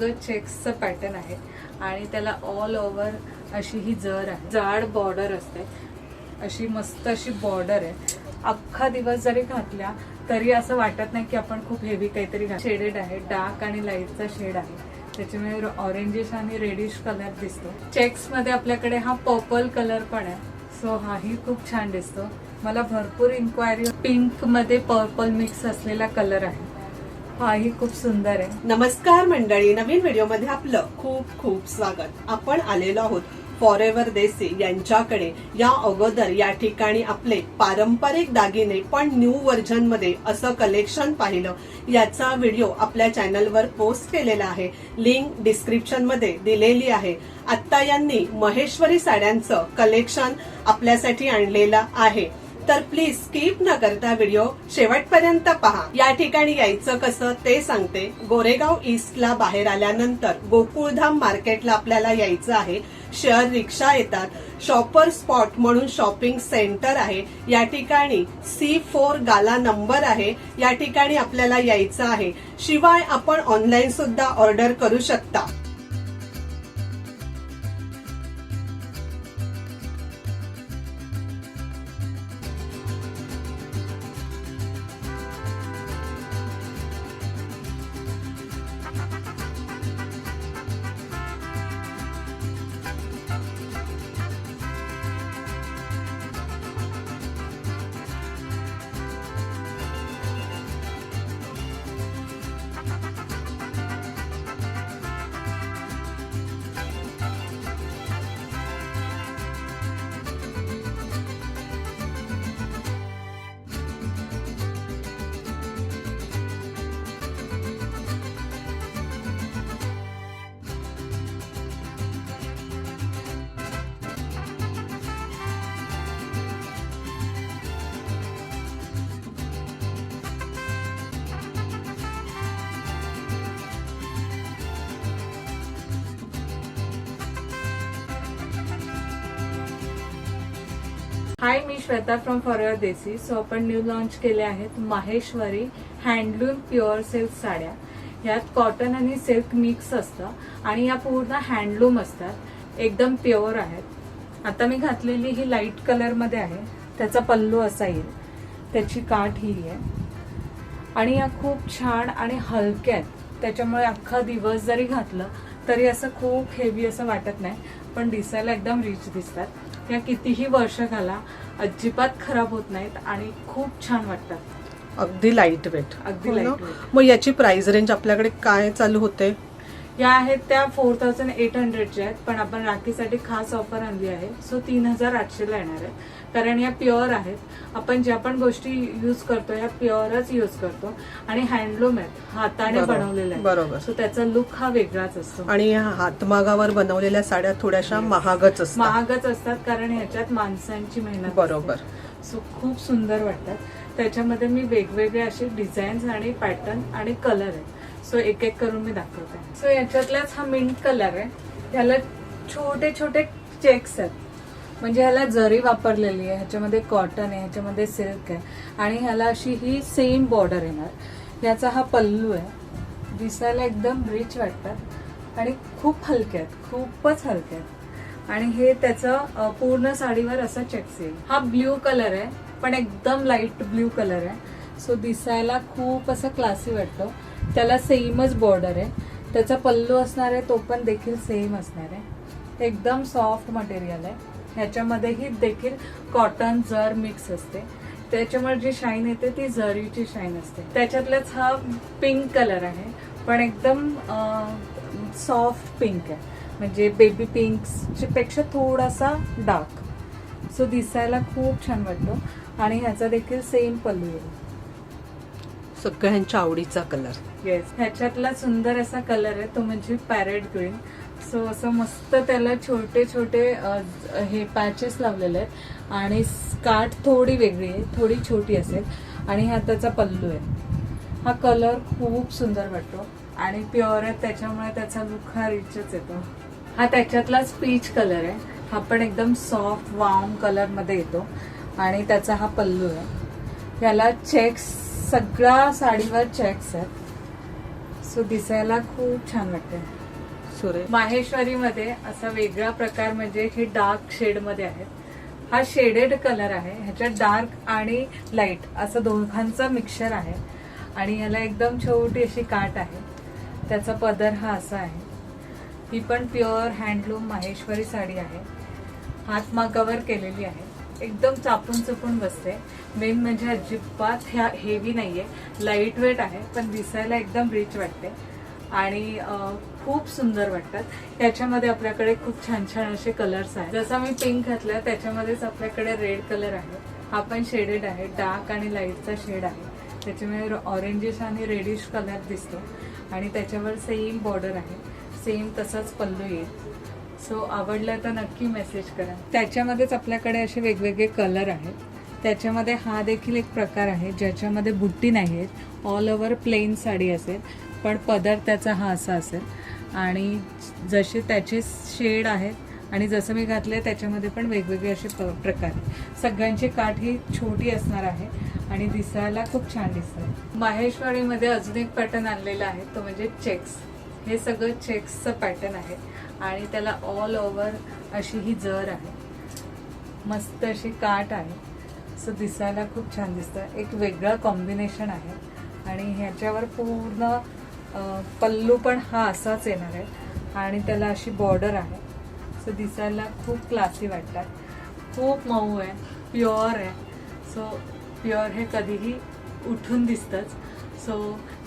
चेक्सचं pattern आहे आणि त्याला ऑल ओव्हर अशी ही जर आहे जाड बॉर्डर असते. अशी मस्त अशी बॉर्डर आहे. अख्खा दिवस जरी घातल्या तरी असं वाटत नाही की आपण खूप हेवी काहीतरी शेडेड आहे डार्क आणि लाईटचा शेड आहे. त्याच्यामुळे ऑरेंजिश आणि रेडिश कलर दिसतो. चेक्समध्ये आपल्याकडे हा पर्पल कलर पण आहे. सो हाही खूप छान दिसतो. मला भरपूर इन्क्वायरी पिंकमध्ये पर्पल मिक्स असलेला कलर आहे. हाही खूप सुंदर आहे. नमस्कार मंडळी नवीन व्हिडिओमध्ये आपलं खूप खूप स्वागत. आपण आलेलो आहोत फॉर एव्हर देसी यांच्याकडे. या अगोदर या ठिकाणी आपले पारंपरिक दागिने पण न्यू व्हर्जनमध्ये असं कलेक्शन पाहिलं. याचा व्हिडिओ आपल्या चॅनलवर पोस्ट केलेला आहे. लिंक डिस्क्रिप्शनमध्ये दिलेली आहे. आत्ता यांनी महेश्वरी साड्यांचं कलेक्शन आपल्यासाठी आणलेलं आहे. तर प्लीज स्किप न करता व्हिडिओ शेवटपर्यंत पहा. या ठिकाणी यायचं कसं ते सांगते. गोरेगाव ईस्टला बाहेर आल्यानंतर गोकुळधाम मार्केटला आपल्याला यायचं आहे. शेअर रिक्षा येतात. शॉपर स्पॉट म्हणून शॉपिंग सेंटर आहे. या ठिकाणी सी फोर गाला नंबर आहे. या ठिकाणी आपल्याला यायचं आहे. शिवाय आपण ऑनलाईन सुद्धा ऑर्डर करू शकता. Hi me Shweta from forever Desi. So आपण न्यू लॉन्च केले आहेत माहेश्वरी हँडलूम प्युअर सिल्क साड्या. यात कॉटन आणि सिल्क मिक्स असतं आणि या पूर्ण हँडलूम असतात. एकदम प्युअर आहेत. आता मी घातलेली ही लाइट कलरमध्ये आहे. त्याचा पल्लू असा येईल. त्याची काठ ही आहे. आणि या खूप छान आणि हलक्या आहेत. त्याच्यामुळे अख्खा दिवस जरी घातलं तरी असं खूप हेवी असं वाटत नाही. पण दिसायला एकदम रिच दिसतात. या कितीही वर्ष घाला अजिबात खराब होत नाहीत आणि खूप छान वाटतात. अगदी लाइट वेट अगदी lightweight. मग याची प्राइस रेंज आपल्याकडे काय चालू होते? या आहेत त्या फोर थाउजंड एट हंड्रेडच्या आहेत पण आपण राखीसाठी खास ऑफर आणली आहे. सो तीन हजार आठशेला येणार आहे कारण या प्युअर आहेत. आपण ज्या पण गोष्टी यूज करतो या प्युअरच यूज करतो. आणि हँडलूम आहेत. हाताने बनवलेले आहेत. बरोबर. सो त्याचा लुक हा वेगळाच असतो. आणि हातमागावर बनवलेल्या साड्या थोड्याशा महागच असतात. महागच असतात कारण ह्याच्यात माणसांची मेहनत बरोबर. सो खूप सुंदर वाटतात. त्याच्यामध्ये मी वेगवेगळे असे डिझाईन्स आणि पॅटर्न आणि कलर आहेत. सो एक एक करून मी दाखवते. सो याच्यातलाच हा मिंट कलर आहे. ह्याला छोटे छोटे चेक्स आहेत. म्हणजे ह्याला जरी वापरलेली आहे ह्याच्यामध्ये कॉटन आहे ह्याच्यामध्ये सिल्क आहे आणि ह्याला अशी ही सेम बॉर्डर येणार. याचा हा पल्लू आहे. दिसायला एकदम रिच वाटतात आणि खूप हलके आहेत. खूपच हलके आहेत. आणि हे त्याचं पूर्ण साडीवर असं चेक्स येईल. हा ब्ल्यू कलर आहे पण एकदम लाइट ब्ल्यू कलर आहे. सो दिसायला खूप असं क्लासी वाटतो. त्याला सेमच बॉर्डर आहे. त्याचा पल्लू असणार आहे तो पण देखील सेम असणार आहे. एकदम सॉफ्ट मटेरियल आहे. ह्याच्यामध्येही देखील कॉटन जर मिक्स असते त्याच्यामुळे जी शाईन येते ती जरीची शाईन असते. त्याच्यातलाच हा पिंक कलर आहे पण एकदम सॉफ्ट पिंक आहे. म्हणजे बेबी पिंक्सच्या पेक्षा थोडासा डार्क सो दिसायला खूप छान वाटतो. आणि ह्याचा देखील सेम पल्लू येईल सगळ्यांच्या आवडीचा कलर येस ह्याच्यातला सुंदर असा कलर आहे तो म्हणजे पॅरेट ग्रीन सो असं मस्त त्याला छोटे छोटे हे पॅचेस लावलेले आहेत. आणि स्कार्ट थोडी वेगळी आहे थोडी छोटी असेल. आणि हा त्याचा पल्लू आहे. हा कलर खूप सुंदर वाटतो. आणि प्युअर आहे त्याच्यामुळे त्याचा लुक हा रिचच येतो. हा त्याच्यातलाच पीच कलर आहे. हा पण एकदम सॉफ्ट वार्म कलरमध्ये येतो. आणि त्याचा हा पल्लू आहे. याला चेक्स सगळ्या साडीवर चेक्स आहेत. सो दिसायला खूप छान वाटते माहेश्वरी मध्ये असा वेगळा प्रकार म्हणजे हे डार्क शेडमध्ये आहे. हा शेडेड कलर आहे. ह्याच्यात डार्क आणि लाइट असं दोघांचं मिक्सचर आहे. आणि ह्याला एकदम छोटी अशी काट आहे. त्याचा पदर हा असा आहे. ही पण प्युअर हँडलूम माहेश्वरी साडी आहे. हातमागावर केलेली आहे. एकदम चापून चुपून बसते. मेन म्हणजे अजिबात ह्या हेवी नाही आहे लाइट वेट आहे पण दिसायला एकदम रिच वाटते. आणि खूप सुंदर वाटतात. त्याच्यामध्ये आपल्याकडे खूप छान छान असे कलर्स आहेत. जसं मी पिंक घातलं त्याच्यामध्येच आपल्याकडे रेड कलर आहे. हा पण शेडेड आहे. डार्क आणि लाईटचा शेड आहे. त्याच्यामुळे ऑरेंजिश आणि रेडिश कलर दिसतो. आणि त्याच्यावर सेम बॉर्डर आहे. सेम तसाच पल्लू येईल. सो आवडलं तर नक्की मेसेज करा. त्याच्यामध्येच आपल्याकडे असे वेगवेगळे कलर आहेत. त्याच्यामध्ये हा देखील एक प्रकार आहे ज्याच्यामध्ये बुट्टी नाही आहेत. ऑल ओव्हर प्लेन साडी असेल पण पदर त्याचा हा असा असेल. आणि जसे त्याचे शेड आहेत आणि जसं मी घातले त्याच्यामध्ये पण वेगवेगळे असे प- प्रकार आहेत. सगळ्यांची काठ ही छोटी असणार आहे आणि दिसायला खूप छान दिसतं माहेश्वरीमध्ये अजून एक पॅटर्न आणलेला आहे तो म्हणजे चेक्स हे सगळं चेक्सचं पॅटर्न आहे. आणि त्याला ऑल ओव्हर अशी ही जर आहे. मस्त अशी काट आहे. सो दिसायला खूप छान दिसतं. एक वेगळं कॉम्बिनेशन आहे. आणि ह्याच्यावर पूर्ण पल्लू पण हा असाच येणार आहे. आणि त्याला अशी बॉर्डर आहे. सो दिसायला खूप क्लासी वाटतात. खूप मऊ आहे. प्युअर आहे. सो प्युअर हे कधीही उठून दिसतंच. सो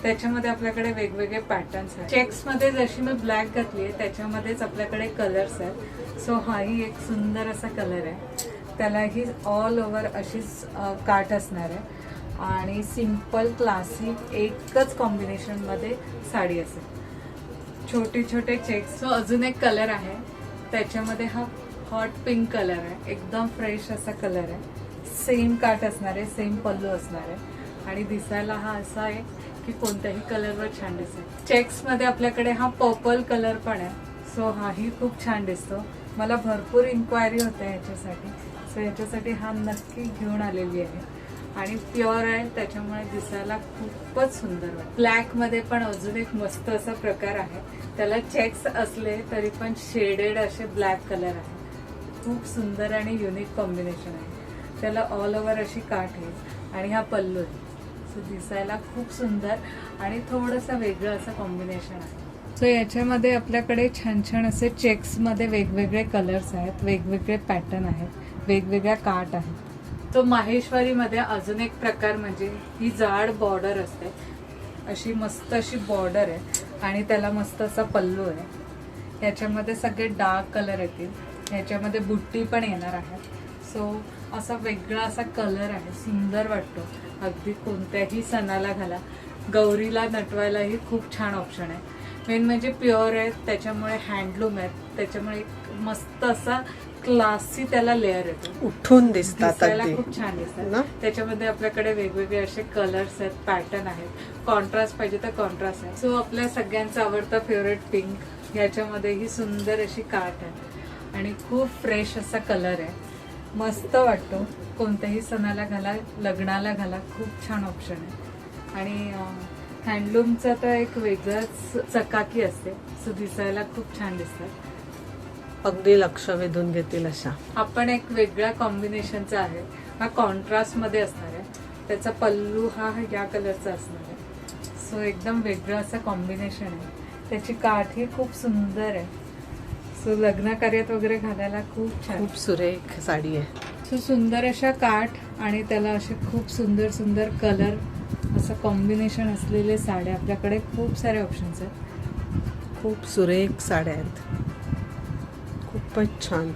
त्याच्यामध्ये आपल्याकडे वेगवेगळे पॅटर्न्स आहेत. चेक्समध्ये जशी मी ब्लॅक घातली आहे त्याच्यामध्येच आपल्याकडे कलर्स आहेत. सो हाही एक सुंदर असा कलर आहे. त्यालाही ऑल ओव्हर अशीच काट काठ असणार आहे. आणि सिंपल क्लासिक एकच कॉम्बिनेशनमध्ये साडी असेल. छोटे छोटे चेक्स सो अजून एक कलर आहे. त्याच्यामध्ये हा हॉट पिंक कलर आहे. एकदम फ्रेश असा कलर आहे. सेम काठ असणार आहे सेम पल्लू असणार आहे. आणि दिसायला हा असा आहे की कोणत्याही कलरवर छान दिसेल. चेक्समध्ये आपल्याकडे हा पर्पल कलर पण आहे. सो हाही खूप छान दिसतो. मला भरपूर इन्क्वायरी होत्या ह्याच्यासाठी. सो ह्याच्यासाठी हा नक्की घेऊन आलेली आहे. आणि प्युअर आहे त्याच्यामुळे दिसायला खूपच सुंदर वाटतं. ब्लॅकमध्ये पण अजून एक मस्त असा प्रकार आहे. त्याला चेक्स असले तरी पण शेडेड असे ब्लॅक कलर आहे. खूप सुंदर आणि युनिक कॉम्बिनेशन आहे. त्याला ऑल ओव्हर अशी काठ आहे. आणि हा पल्लू आहे. सो दिसायला खूप सुंदर आणि थोडंसं वेगळं असं कॉम्बिनेशन आहे. सो याच्यामध्ये आपल्याकडे छान छान असे चेक्समध्ये वेगवेगळे कलर्स आहेत वेगवेगळे पॅटर्न आहेत वेगवेगळ्या काठ आहेत. तो माहेश्वरीमध्ये अजून एक प्रकार म्हणजे ही जाड बॉर्डर असते. अशी मस्त अशी बॉर्डर आहे आणि त्याला मस्त असा पल्लू आहे. ह्याच्यामध्ये सगळे डार्क कलर येतील. ह्याच्यामध्ये बुट्टी पण येणार आहे. सो असा वेगळा असा कलर आहे सुंदर वाटतो. अगदी कोणत्याही सणाला घाला. गौरीला नटवायलाही खूप छान ऑप्शन आहे. मेन म्हणजे प्युअर आहे त्याच्यामुळे हँडलूम आहेत त्याच्यामुळे एक मस्त असा क्लासी त्याला लेअर येतो. उठून दिसतात खूप छान? दिसतात. त्याच्यामध्ये आपल्याकडे वेगवेगळे असे कलर्स आहेत पॅटर्न आहेत. कॉन्ट्रास्ट पाहिजे तर कॉन्ट्रास्ट आहे. सो आपल्या सगळ्यांचा आवडता फेवरेट पिंक ह्याच्यामध्ये ही सुंदर अशी काठ आहे. आणि खूप फ्रेश असा कलर आहे. मस्त वाटतो. कोणत्याही सणाला घाला लग्नाला घाला खूप छान ऑप्शन आहे. आणि हँडलूमचा तर एक वेगळंच चकाकी असते. सो दिसायला खूप छान दिसतात अगदी लक्ष वेधून घेतील अशा. हा पण एक वेगळ्या कॉम्बिनेशनचा आहे. हा कॉन्ट्रास्टमध्ये असणार आहे. त्याचा पल्लू हा या कलरचा असणार आहे. सो एकदम वेगळं असं कॉम्बिनेशन आहे. त्याची काठ ही खूप सुंदर आहे. सो लग्न कार्यात वगैरे घालायला खूप छान. खूप सुरेख साडी आहे. सो सुंदर अशा काठ आणि त्याला असे खूप सुंदर सुंदर कलर असं कॉम्बिनेशन असलेले साड्या. आपल्याकडे खूप सारे ऑप्शन्स आहेत. खूप सुरेख साड्या आहेत. खूपच छान.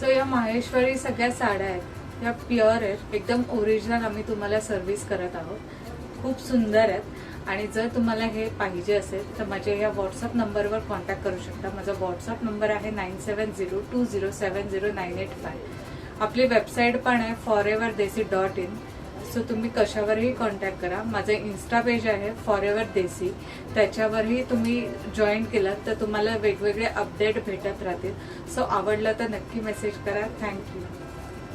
सो या माहेश्वरी सगळ्या साड्या आहेत. या प्युअर आहेत. एकदम ओरिजिनल आम्ही तुम्हाला सर्व्हिस करत आहोत. खूप सुंदर आहेत. आणि जर तुम्हाला हे पाहिजे असेल तर माझ्या या व्हॉट्सअप नंबरवर कॉन्टॅक्ट करू शकता. माझा व्हॉट्सअप नंबर आहे nine seven zero two zero seven zero nine eight five आपली वेबसाईट पण आहे forever desi dot in so तुम्ही कशावरही कॉन्टॅक्ट करा. माझं इन्स्टा पेज आहे फॉर एव्हर देसी त्याच्यावरही तुम्ही जॉईन केलं तर तुम्हाला वेगवेगळे अपडेट भेटत राहतील. सो आवडलं तर नक्की मेसेज करा. थँक्यू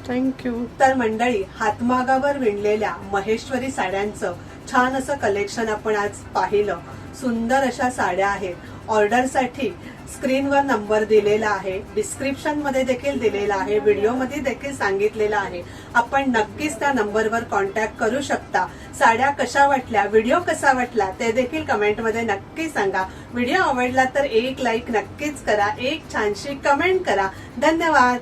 थँक्यू तर मंडळी हातमागावर विणलेल्या महेश्वरी साड्यांचं छान असं कलेक्शन आपण आज पाहिलं. सुंदर अशा साड्या आहेत. ऑर्डरसाठी स्क्रीनवर नंबर दिलेला आहे. डिस्क्रिप्शनमध्ये देखील दिलेला आहे. व्हिडिओमध्ये देखील सांगितलेलं आहे. आपण नक्कीच त्या नंबरवर कॉन्टॅक्ट करू शकता. साड्या कशा वाटल्या? व्हिडिओ कसा वाटला? ते देखील कमेंटमध्ये नक्की सांगा. व्हिडिओ आवडला तर एक लाईक नक्कीच करा. एक छानशी कमेंट करा. धन्यवाद.